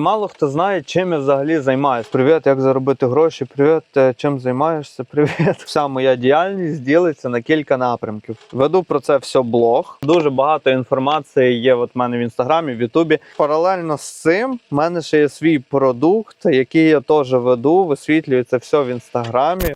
Мало хто знає, чим я взагалі займаюся. Привіт, як заробити гроші. Привіт, е, чим займаєшся? Привіт. Вся моя діяльність ділиться на кілька напрямків. Веду про це все блог. Дуже багато інформації є от в мене в інстаграмі, в Ютубі. Паралельно з цим в мене ще є свій продукт, який я теж веду. Висвітлюю це все в інстаграмі.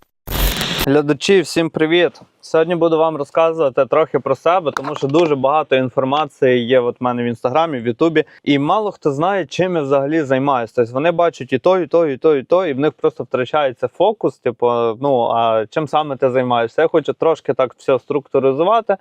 Глядачі, всім привіт! Сьогодні буду вам розказувати трохи про себе, тому що дуже багато інформації є от в мене в інстаграмі, в Ютубі, і мало хто знає, чим я взагалі займаюся. Тобто вони бачать і то, і то, і то, і то, і в них просто втрачається фокус. Типу, ну а чим саме ти займаєшся? Я хочу трошки так все структуризувати.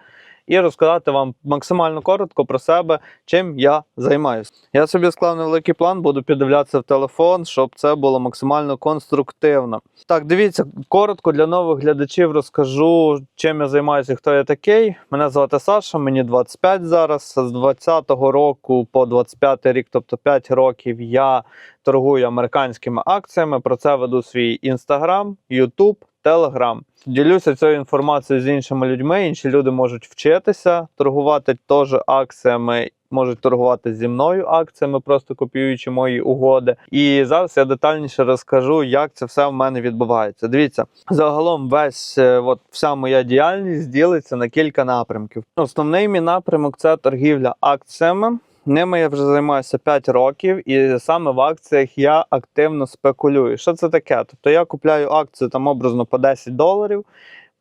І розказати вам максимально коротко про себе, чим я займаюся. Я собі склав невеликий план, буду піддивлятися в телефон, щоб це було максимально конструктивно. Так, дивіться, коротко для нових глядачів розкажу, чим я займаюся хто я такий. Мене звати Саша, мені 25 зараз. З 20-го року по 25 рік, тобто 5 років, я торгую американськими акціями. Про це веду свій інстаграм, Ютуб, Телеграм. Ділюся цією інформацією з іншими людьми. Інші люди можуть вчитися торгувати теж акціями. Можуть торгувати зі мною акціями, просто копіюючи мої угоди. І зараз я детальніше розкажу, як це все в мене відбувається. Дивіться, загалом весь е, от вся моя діяльність ділиться на кілька напрямків. Основний мій напрямок це торгівля акціями. Ними я вже займаюся 5 років, і саме в акціях я активно спекулюю. Що це таке? Тобто я купляю акцію там образно по 10 доларів,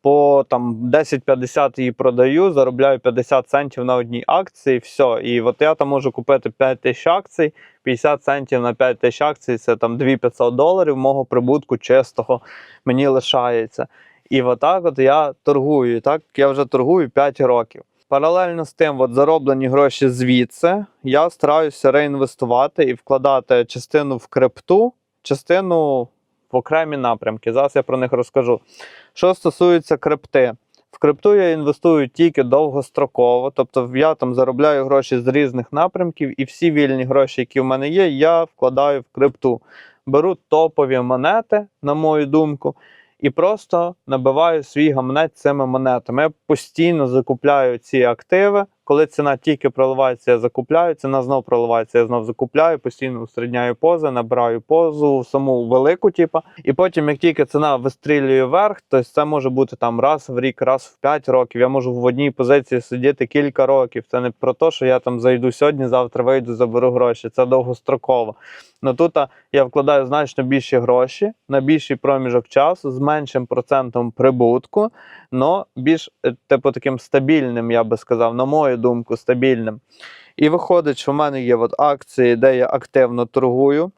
по там 10-50 її продаю, заробляю 50 центів на одній акції, все. І от я там можу купити 5 тисяч акцій, 50 центів на 5 тисяч акцій це там 2500 доларів мого прибутку чистого мені лишається. І отак от я торгую. Так я вже торгую 5 років. Паралельно з тим, от зароблені гроші звідси, я стараюся реінвестувати і вкладати частину в крипту, частину в окремі напрямки. Зараз я про них розкажу. Що стосується крипти, в крипту я інвестую тільки довгостроково, тобто я там заробляю гроші з різних напрямків, і всі вільні гроші, які в мене є, я вкладаю в крипту. Беру топові монети, на мою думку, і просто набиваю свій гаманець цими монетами. Я постійно закупляю ці активи. Коли ціна тільки проливається, я закупляю, ціна знов проливається, я знов закупляю, постійно усередняю пози, набираю позу, саму велику, типу. І потім, як тільки ціна вистрілює вверх, то це може бути там раз в рік, раз в 5 років. Я можу в одній позиції сидіти кілька років. Це не про те, що я там зайду сьогодні, завтра вийду, заберу гроші. Це довгостроково. Ну тут я вкладаю значно більші гроші на більший проміжок часу з меншим процентом прибутку, але більш е, типу таким стабільним, я би сказав, на мою думку, стабільним. І виходить, що в мене є от акції, де я активно торгую.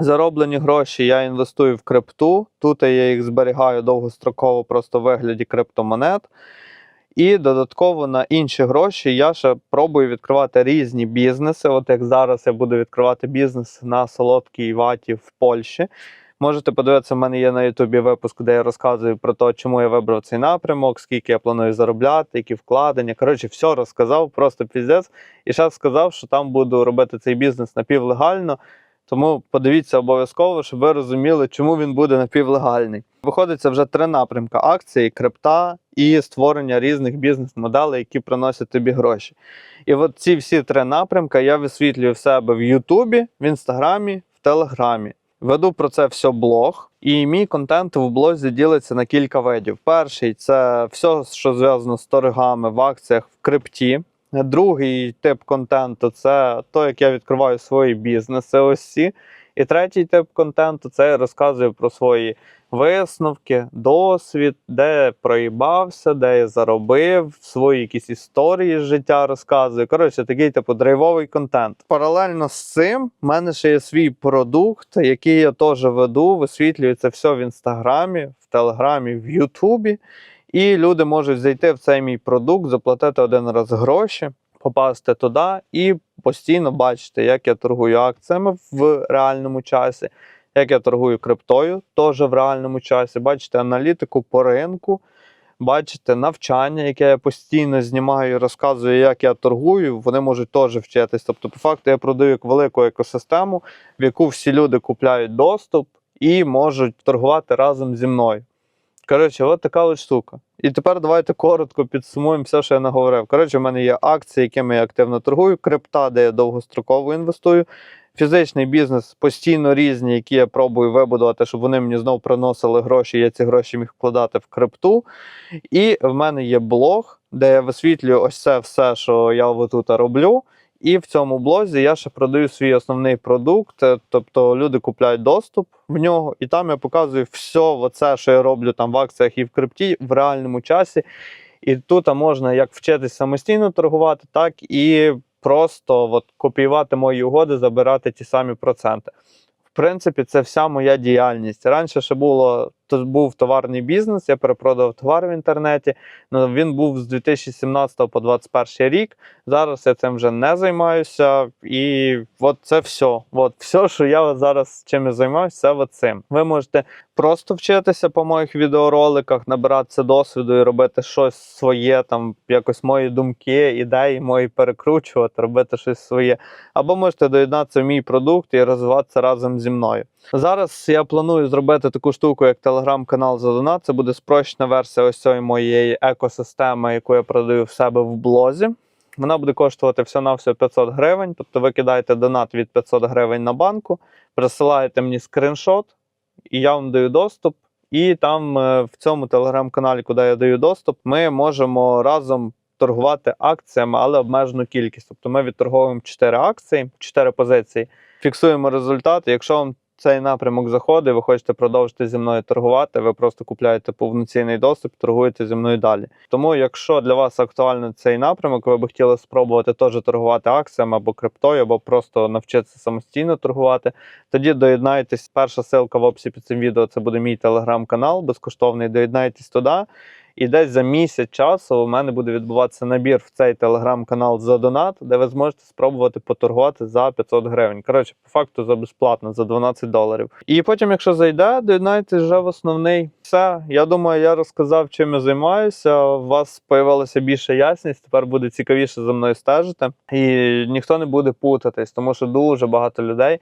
Зароблені гроші я інвестую в крипту. Тут я їх зберігаю довгостроково, просто в вигляді криптомонет. І додатково на інші гроші я ще пробую відкривати різні бізнеси. От як зараз я буду відкривати бізнес на солодкій ваті в Польщі. Можете подивитися, в мене є на Ютубі випуск, де я розказую про те, чому я вибрав цей напрямок, скільки я планую заробляти, які вкладення. Коротше, все розказав, просто піздець. І ще сказав, що там буду робити цей бізнес напівлегально. Тому подивіться обов'язково, щоб ви розуміли, чому він буде напівлегальний. Виходить, це вже три напрямки: акції, крипта і створення різних бізнес-моделей, які приносять тобі гроші. І от ці всі три напрямки я висвітлюю в себе в Ютубі, в Інстаграмі, в Телеграмі. Веду про це все блог, і мій контент в блозі ділиться на кілька видів. Перший це все, що зв'язано з торгами в акціях в крипті. Другий тип контенту це то, як я відкриваю свої бізнеси. Ось ці. І третій тип контенту це я розказую про свої висновки, досвід, де я проїбався, де я заробив, свої якісь історії з життя розказую. Коротше, такий типу драйвовий контент. Паралельно з цим в мене ще є свій продукт, який я теж веду, висвітлюю це все в інстаграмі, в телеграмі, в Ютубі. І люди можуть зайти в цей мій продукт, заплатити один раз гроші, попасти туди і постійно бачити, як я торгую акціями в реальному часі, як я торгую криптою, теж в реальному часі. Бачите аналітику по ринку, бачите навчання, яке я постійно знімаю і розказую, як я торгую. Вони можуть теж вчитись. Тобто, по факту, я продаю як велику екосистему, в яку всі люди купляють доступ і можуть торгувати разом зі мною. Коротше, от така от штука. І тепер давайте коротко підсумуємо все, що я наговорив. Коротше, в мене є акції, якими я активно торгую, крипта, де я довгостроково інвестую, Фізичний бізнес постійно різні, які я пробую вибудувати, щоб вони мені знов приносили гроші. Я ці гроші міг вкладати в крипту. І в мене є блог, де я висвітлюю ось це все, що я отут роблю. І в цьому блозі я ще продаю свій основний продукт. е, Тобто люди купляють доступ в нього, і там я показую все, оце, що я роблю там в акціях і в крипті в реальному часі. І тут можна як вчитись самостійно торгувати, так і просто от, копіювати мої угоди, забирати ті самі проценти. В принципі, це вся моя діяльність. Раніше ще було то був товарний бізнес, я перепродав товар в інтернеті. Ну, він був з 2017 по 2021 рік. Зараз я цим вже не займаюся. І от це все. От все, що я зараз чим я займаюся, це цим. Ви можете просто вчитися по моїх відеороликах, набиратися досвіду і робити щось своє, там якось мої думки, ідеї мої перекручувати, робити щось своє. Або можете доєднатися в мій продукт і розвиватися разом зі мною. Зараз я планую зробити таку штуку, як телеграм-канал за донат. Це буде спрощена версія ось цієї моєї екосистеми, яку я продаю в себе в блозі. Вона буде коштувати всього-навсього 500 гривень. Тобто ви кидаєте донат від 500 гривень на банку, присилаєте мені скріншот, і я вам даю доступ. І там е, в цьому телеграм-каналі, куди я даю доступ, ми можемо разом торгувати акціями, але обмежену кількість. Тобто ми відторговуємо 4 акції, 4 позиції, фіксуємо результати. Якщо вам цей напрямок заходить, ви хочете продовжити зі мною торгувати, ви просто купляєте повноцінний доступ, торгуєте зі мною далі. Тому, якщо для вас актуальний цей напрямок, ви б хотіли спробувати теж торгувати акціями або криптою, або просто навчитися самостійно торгувати, тоді доєднайтесь. Перша ссылка в описі під цим відео це буде мій телеграм-канал, безкоштовний. Доєднайтесь туди. І десь за місяць часу у мене буде відбуватися набір в цей телеграм-канал за донат, де ви зможете спробувати поторгувати за 500 гривень. Коротше, по факту за безплатно, за 12 доларів. І потім, якщо зайде, доєднайтесь вже в основний. Все, я думаю, я розказав, чим я займаюся. У вас появилася більша ясність. Тепер буде цікавіше за мною стежити. І ніхто не буде путатись, тому що дуже багато людей.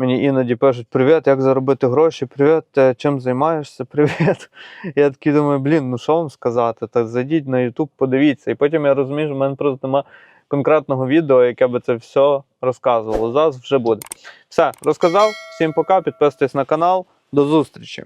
Мені іноді пишуть: Привіт, як заробити гроші? Привіт, чим займаєшся? Привіт. Я такий думаю, блін, ну що вам сказати? Так зайдіть на YouTube, подивіться. І потім я розумію, що в мене просто немає конкретного відео, яке би це все розказувало. Зараз вже буде. Все, розказав. Всім пока, підписуйтесь на канал. До зустрічі!